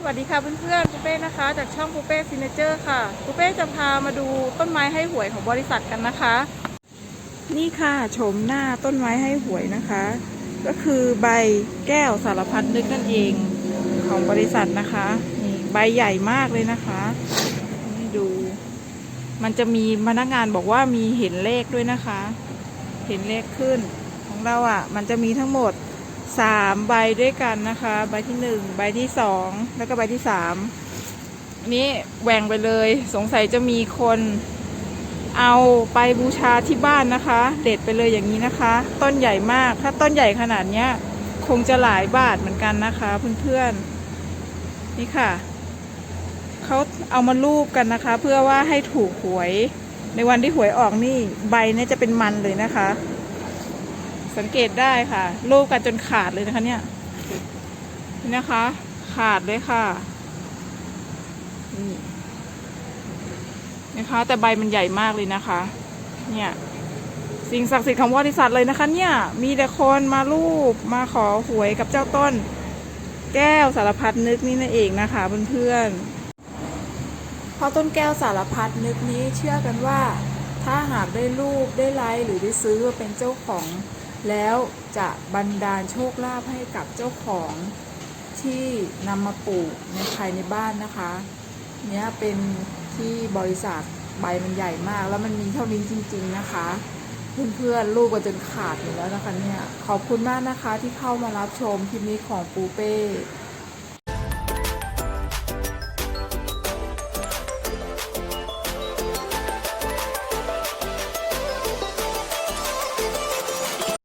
สวัสดีค่ะเพื่อนๆปูเป้นะคะ จากช่องปูเป้ซินเจอร์ค่ะปูเป้จะพามาดูต้นไม้ให้หวยของบริษัทกันนะคะ นี่ค่ะโฉมหน้าต้นไม้ให้หวยนะคะ ก็คือใบแก้วสารพัดนึกนั่นเองของบริษัทนะคะนี่ใบใหญ่มากเลยนะคะนี่ดู มันจะมีพนักงานบอกว่ามีเห็นเลขด้วยนะคะ เห็นเลขขึ้นของเราอะ มันจะมีทั้งหมด สามใบด้วยกันนะคะ ใบที่หนึ่งใบที่สองแล้วก็ใบที่สามนี้แหว่งไปเลย สงสัยจะมีคนเอาไปบูชาที่บ้านนะคะ เด็ดไปเลยอย่างนี้นะคะ ต้นใหญ่มากถ้าต้นใหญ่ขนาดเนี้ย คงจะหลายบาทเหมือนกันนะคะเพื่อนๆนี่ค่ะเขาเอามารูปกันนะคะ เพื่อว่าให้ถูกหวย ในวันที่หวยออกนี่ใบเนี่ยจะเป็นมันเลยนะคะ สังเกตได้ค่ะรูปกันจนขาดเลยนะคะเนี่ยนี่นะคะ ขาดเลยค่ะนี่นะคะ แต่ใบมันใหญ่มากเลยนะคะ เนี่ยสิ่งศักดิ์สิทธิ์ของบริษัทเลยนะคะ เนี่ยมีแต่คนมารูปมาขอหวยกับเจ้าต้น แก้วสารพัดนึกนี่นั่นเองนะคะเพื่อนๆเพราะต้นแก้วสารพัดนึกนี้เชื่อกันว่า ถ้าหากได้รูปได้ไลค์หรือได้ซื้อเป็นเจ้าของ แล้วจะบันดาลโชคลาภให้กับเจ้าของที่นำมาปลูกในภายในบ้านนะคะ เนี้ยเป็นที่บริษัทใบมันใหญ่มาก แล้วมันมีเท่านี้จริง ๆนะคะ เพื่อนๆลูกก็จนขาดอยู่แล้วนะคะเนี่ย ขอบคุณมากนะคะที่เข้ามารับชมคลิปนี้ของปูเป้